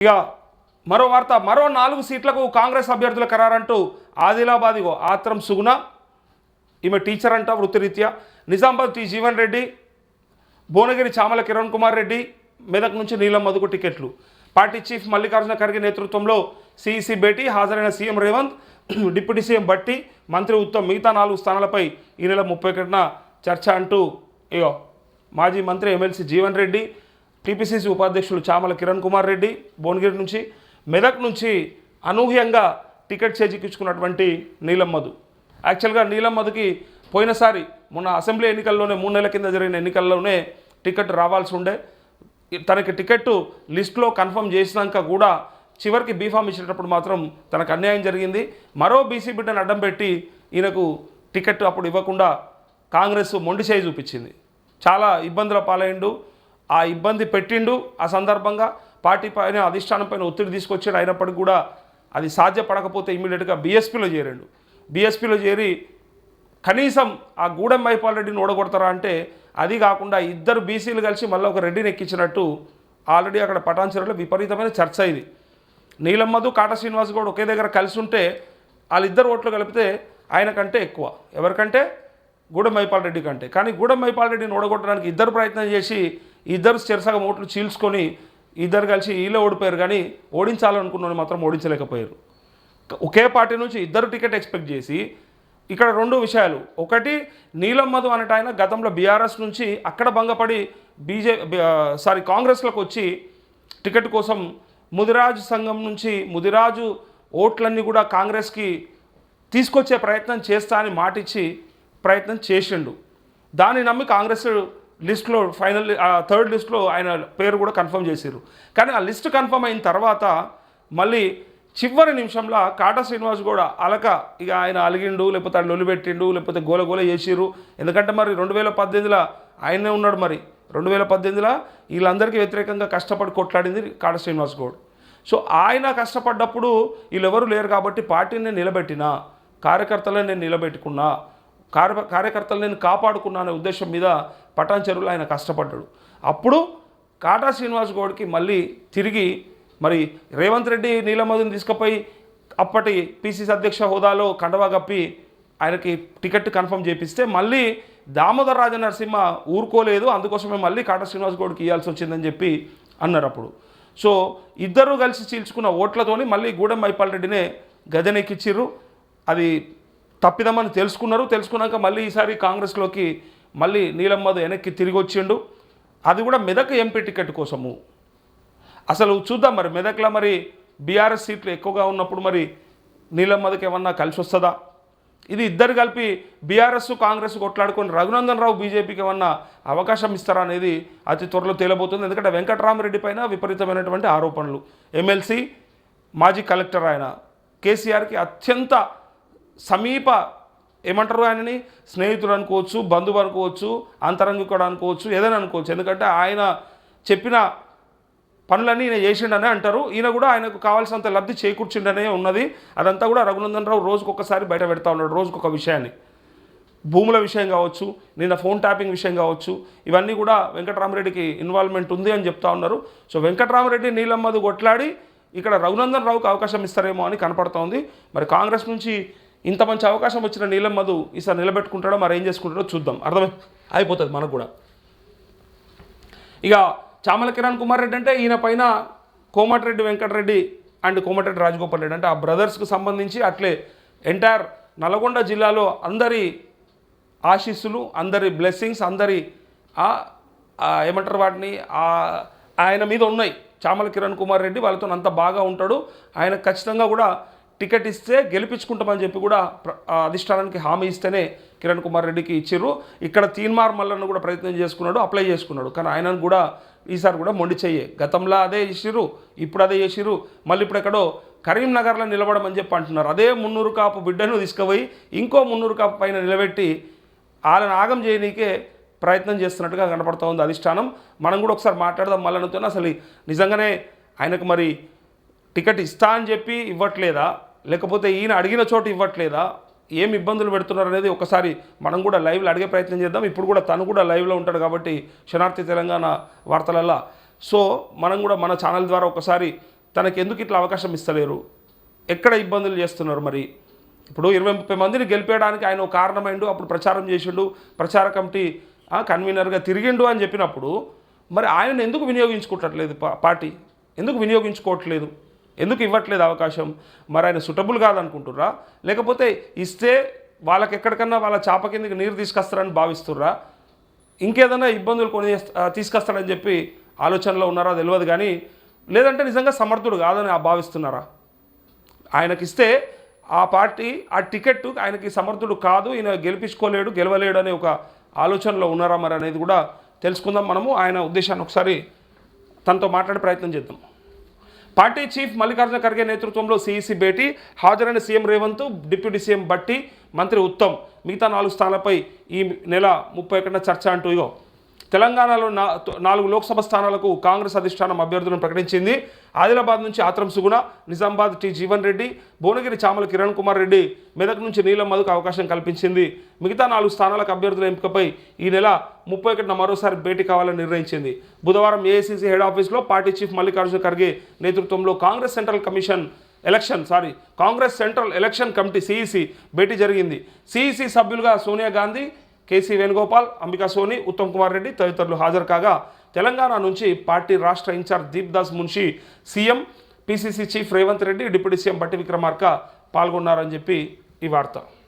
ఇక మరో వార్త మరో నాలుగు సీట్లకు కాంగ్రెస్ అభ్యర్థుల ఖరారంటూ ఆదిలాబాద్ ఇగో ఆత్రం సుగుణ. ఈమె టీచర్ అంట వృత్తిరీత్యా. నిజామాబాద్ టి జీవన్ రెడ్డి భువనగిరి చామల కిరణ్ కుమార్ రెడ్డి మెదక్ నుంచి నీలం మధుకు టికెట్లు. పార్టీ చీఫ్ మల్లికార్జున ఖర్గే నేతృత్వంలో సిఈసి భేటీ హాజరైన సీఎం రేవంత్ డిప్యూటీ సీఎం బట్టి మంత్రి ఉత్తమ్ మిగతా నాలుగు స్థానాలపై ఈ నెల ముప్పై ఒకటిన చర్చ అంటూ ఇగో మాజీ మంత్రి ఎమ్మెల్సీ జీవన్ రెడ్డి టీపీసీసీ ఉపాధ్యక్షులు చామల కిరణ్ కుమార్ రెడ్డి భువనగిరి నుంచి మెదక్ నుంచి అనూహ్యంగా టికెట్ చేజిక్కించుకున్నటువంటి నీలం మధు. యాక్చువల్గా నీలం మధుకి పోయినసారి మొన్న అసెంబ్లీ ఎన్నికల్లోనే మూడు నెలల కింద జరిగిన ఎన్నికల్లోనే టికెట్ రావాల్సి ఉండే. తనకి టికెట్ లిస్ట్లో కన్ఫర్మ్ చేసినాక కూడా చివరికి బీఫామ్ ఇచ్చేటప్పుడు మాత్రం తనకు అన్యాయం జరిగింది. మరో బీసీ బిడ్డను అడ్డం పెట్టి ఈయనకు టికెట్ అప్పుడు ఇవ్వకుండా కాంగ్రెస్ మొండి చేయి చూపించింది. చాలా ఇబ్బందుల పాలైండు. ఆ ఇబ్బంది పెట్టిండు. ఆ సందర్భంగా పార్టీ పైన అధిష్టానం పైన ఒత్తిడి తీసుకొచ్చాడు. అయినప్పటికీ కూడా అది సాధ్యపడకపోతే ఇమీడియట్గా బీఎస్పీలో చేరాడు. బీఎస్పీలో చేరి కనీసం ఆ గూడెం మైపాల్ రెడ్డిని ఓడగొడతారా అంటే అది కాకుండా ఇద్దరు బీసీలు కలిసి మళ్ళీ ఒక రెడ్డిని ఎక్కించినట్టు ఆల్రెడీ అక్కడ పటాన్చెరులో విపరీతమైన చర్చ ఇది. నీలమ్మధు కాట శ్రీనివాస్ గౌడ్ ఒకే దగ్గర కలిసి ఉంటే వాళ్ళిద్దరు ఓట్లు కలిపితే ఆయన కంటే ఎక్కువ. ఎవరికంటే? గూడెం మైపాల్ రెడ్డి కంటే. కానీ గూడెం మైపాల్ రెడ్డిని ఓడగొట్టడానికి ఇద్దరు ప్రయత్నం చేసి ఇద్దరు చెరసగం ఓట్లు చీల్చుకొని ఇద్దరు కలిసి వీళ్ళే ఓడిపోయారు కానీ ఓడించాలనుకున్న మాత్రం ఓడించలేకపోయారు. ఒకే పార్టీ నుంచి ఇద్దరు టికెట్ ఎక్స్పెక్ట్ చేసి ఇక్కడ రెండు విషయాలు. ఒకటి నీలం మధు అనేట ఆయన గతంలో బీఆర్ఎస్ నుంచి అక్కడ భంగపడి బీజే సారీ కాంగ్రెస్లోకి వచ్చి టికెట్ కోసం ముదిరాజు సంఘం నుంచి ముదిరాజు ఓట్లన్నీ కూడా కాంగ్రెస్కి తీసుకొచ్చే ప్రయత్నం చేస్తా అని మాటిచ్చి ప్రయత్నం చేసిండు. దాన్ని నమ్మి కాంగ్రెస్ లిస్ట్లో ఫైనల్ థర్డ్ లిస్ట్లో ఆయన పేరు కూడా కన్ఫర్మ్ చేశారు కానీ ఆ లిస్ట్ కన్ఫర్మ్ అయిన తర్వాత మళ్ళీ చివరి నిమిషంలో కాటా శ్రీనివాస్ కూడా అలక ఇక ఆయన అలిగిండు లేకపోతే ఆయన లొలిపెట్టిండు లేకపోతే గోల గోల ఎందుకంటే మరి రెండు వేల పద్దెనిమిదిలో ఆయనే ఉన్నాడు మరి. రెండు వేల పద్దెనిమిదిలో వీళ్ళందరికీ వ్యతిరేకంగా కష్టపడి కొట్లాడింది కాటా శ్రీనివాస్ గౌడ్. సో ఆయన కష్టపడ్డప్పుడు వీళ్ళెవరు లేరు కాబట్టి పార్టీని నేను నిలబెట్టినా కార్యకర్తలను నేను నిలబెట్టుకున్నా కార్య కార్యకర్తలు నేను కాపాడుకున్నా అనే ఉద్దేశం మీద పటాన్ చెరువులో ఆయన కష్టపడ్డాడు. అప్పుడు కాటా శ్రీనివాస్ గౌడ్కి మళ్ళీ తిరిగి మరి రేవంత్ రెడ్డి నీలమధుని తీసుకుపోయి అప్పటి పిసిసి అధ్యక్ష హోదాలో కండవా కప్పి ఆయనకి టికెట్ కన్ఫర్మ్ చేపిస్తే మళ్ళీ దామోదర్ రాజ నరసింహ ఊరుకోలేదు అందుకోసమే మళ్ళీ కాటా శ్రీనివాస్ గౌడ్కి ఇవ్వాల్సి వచ్చిందని చెప్పి అన్నారు అప్పుడు. సో ఇద్దరు కలిసి చీల్చుకున్న ఓట్లతోని మళ్ళీ గూడెం మైపాల్ రెడ్డినే గదెనెక్కిచ్చిర్రు. అది తప్పిదమని తెలుసుకున్నారు. తెలుసుకున్నాక మళ్ళీ ఈసారి కాంగ్రెస్లోకి మళ్ళీ నీలం మధు వెనక్కి తిరిగి వచ్చిండు. అది కూడా మెదక్ ఎంపీ టికెట్ కోసము. అసలు చూద్దాం మరి మెదక్లో మరి బీఆర్ఎస్ సీట్లు ఎక్కువగా ఉన్నప్పుడు మరి నీలం మధుకి ఏమన్నా కలిసి వస్తుందా? ఇది ఇద్దరు కలిపి బీఆర్ఎస్ కాంగ్రెస్ కొట్లాడుకొని రఘునందన్ రావు బీజేపీకి ఏమన్నా అవకాశం ఇస్తారా అనేది అతి త్వరలో తేలబోతుంది. ఎందుకంటే వెంకటరామరెడ్డి పైన విపరీతమైనటువంటి ఆరోపణలు. ఎమ్మెల్సీ మాజీ కలెక్టర్ ఆయన కేసీఆర్కి అత్యంత సమీప ఏమంటారు ఆయనని? స్నేహితుడు అనుకోవచ్చు బంధువు అనుకోవచ్చు అంతరంగికుడు అనుకోవచ్చు ఏదైనా అనుకోవచ్చు. ఎందుకంటే ఆయన చెప్పిన పనులన్నీ ఈయన చేసిండనే అంటారు. ఈయన కూడా ఆయనకు కావాల్సినంత లబ్ధి చేకూర్చిండనే ఉన్నది. అదంతా కూడా రఘునందన్ రావు రోజుకొకసారి బయట పెడతా ఉన్నాడు రోజుకొక ఒక విషయాన్ని. భూముల విషయం కావచ్చు నిన్న ఫోన్ ట్యాపింగ్ విషయం కావచ్చు ఇవన్నీ కూడా వెంకటరామరెడ్డికి ఇన్వాల్వ్మెంట్ ఉంది అని చెప్తా ఉన్నారు. సో వెంకటరామరెడ్డి నీలమ్మది కొట్లాడి ఇక్కడ రఘునందన్ రావుకి అవకాశం ఇస్తారేమో అని కనపడుతోంది మరి కాంగ్రెస్ నుంచి ఇంత మంచి అవకాశం వచ్చిన నీలం మధు ఈసారి నిలబెట్టుకుంటాడో మరి ఏం చేసుకుంటాడో చూద్దాం. అర్థమై అయిపోతుంది మనకు కూడా. ఇక చామల కిరణ్ కుమార్ రెడ్డి అంటే ఈయన పైన కోమటిరెడ్డి వెంకటరెడ్డి అండ్ కోమటిరెడ్డి రాజగోపాల్ రెడ్డి అంటే ఆ బ్రదర్స్కి సంబంధించి అట్లే ఎంటైర్ నల్గొండ జిల్లాలో అందరి ఆశీస్సులు అందరి బ్లెస్సింగ్స్ అందరి ఏమంటారు వాటిని ఆయన మీద ఉన్నాయి. చామల కిరణ్ కుమార్ రెడ్డి వాళ్ళతో అంత బాగా ఉంటాడు. ఆయన ఖచ్చితంగా కూడా టికెట్ ఇస్తే గెలిపించుకుంటామని చెప్పి కూడా అధిష్టానానికి హామీ ఇస్తేనే కిరణ్ కుమార్ రెడ్డికి ఇచ్చిర్రు. ఇక్కడ తీన్మార్ మల్లన్న కూడా ప్రయత్నం చేసుకున్నాడు అప్లై చేసుకున్నాడు. కానీ ఆయనను కూడా ఈసారి కూడా మొండి చెయ్యే. గతంలో అదే చేసిర్రు ఇప్పుడు అదే చేసిర్రు. మళ్ళీ ఇప్పుడు ఎక్కడో కరీంనగర్లో నిలబడమని చెప్పి అంటున్నారు. అదే మున్నూరు కాపు బిడ్డను తీసుకుపోయి ఇంకో మున్నూరు కాపు పైన నిలబెట్టి వాళ్ళని ఆగం చేయనీకే ప్రయత్నం చేస్తున్నట్టుగా కనపడుతూ ఉంది అధిష్టానం. మనం కూడా ఒకసారి మాట్లాడదాం మల్లన్నతో అసలు నిజంగానే ఆయనకు మరి టికెట్ ఇస్తా అని చెప్పి ఇవ్వట్లేదా? లేకపోతే ఈయన అడిగిన చోటు ఇవ్వట్లేదా? ఏం ఇబ్బందులు పెడుతున్నారు అనేది ఒకసారి మనం కూడా లైవ్లో అడిగే ప్రయత్నం చేద్దాం. ఇప్పుడు కూడా తను కూడా లైవ్లో ఉంటాడు కాబట్టి క్షణార్థి తెలంగాణ వార్తలల్లో. సో మనం కూడా మన ఛానల్ ద్వారా ఒకసారి తనకి ఎందుకు ఇట్లా అవకాశం ఇస్తలేరు? ఎక్కడ ఇబ్బందులు చేస్తున్నారు మరి? ఇప్పుడు ఇరవై ముప్పై మందిని గెలిపేయడానికి ఆయన ఒక కారణమైండు అప్పుడు ప్రచారం చేసిండు ప్రచార కమిటీ కన్వీనర్గా తిరిగిండు అని చెప్పినప్పుడు మరి ఆయన ఎందుకు వినియోగించుకోవట్లేదు పార్టీ? ఎందుకు వినియోగించుకోవట్లేదు? ఎందుకు ఇవ్వట్లేదు అవకాశం? మరి ఆయన సుటబుల్ కాదనుకుంటుర్రా? లేకపోతే ఇస్తే వాళ్ళకి ఎక్కడికన్నా వాళ్ళ చేప కిందకి నీరు తీసుకొస్తారని భావిస్తుర్రా? ఇంకేదైనా ఇబ్బందులు కొని తీసుకొస్తాడని చెప్పి ఆలోచనలో ఉన్నారా? తెలియదు కానీ లేదంటే నిజంగా సమర్థుడు కాదని ఆ భావిస్తున్నారా? ఆయనకిస్తే ఆ పార్టీ ఆ టికెట్ ఆయనకి సమర్థుడు కాదు ఈయన గెలిపించుకోలేడు గెలవలేడు అనే ఒక ఆలోచనలో ఉన్నారా మరి అనేది కూడా తెలుసుకుందాం మనము. ఆయన ఉద్దేశాన్ని ఒకసారి తనతో మాట్లాడే ప్రయత్నం చేద్దాం. పార్టీ చీఫ్ మల్లికార్జున ఖర్గే నేతృత్వంలో సీఈసీ భేటీ హాజరైన సీఎం రేవంత్ డిప్యూటీ సీఎం బట్టి మంత్రి ఉత్తమ్. మిగతా నాలుగు స్థానాలపై ఈ నెల ముప్పై ఒకటిన చర్చ అంటూ ఇగో. తెలంగాణలో నా నాలుగు లోక్సభ స్థానాలకు కాంగ్రెస్ అధిష్టానం అభ్యర్థులను ప్రకటించింది. ఆదిలాబాద్ నుంచి ఆత్రం సుగుణ నిజామాబాద్ టి జీవన్ రెడ్డి భువనగిరి చామల కిరణ్ కుమార్ రెడ్డి మెదక్ నుంచి నీలం మధుకు అవకాశం కల్పించింది. మిగతా నాలుగు స్థానాలకు అభ్యర్థుల ఎంపికపై ఈ నెల ముప్పై ఒకటిన మరోసారి భేటీ కావాలని నిర్ణయించింది. బుధవారం ఏఐసీసీ హెడ్ ఆఫీస్లో పార్టీ చీఫ్ మల్లికార్జున ఖర్గే నేతృత్వంలో Congress central commission election sorry Congress central election committee CEC భేటీ జరిగింది. సిఈసి సభ్యులుగా సోనియా గాంధీ కేసీ వేణుగోపాల్ అంబికా సోని ఉత్తమ్ కుమార్ రెడ్డి తదితరులు హాజరు కాగా తెలంగాణ నుంచి పార్టీ రాష్ట్ర incharge Deep Das Munshi CM PCC chief Revanth Reddy deputy CM Bhatti Vikramarka పాల్గొన్నారని చెప్పి ఈ వార్త.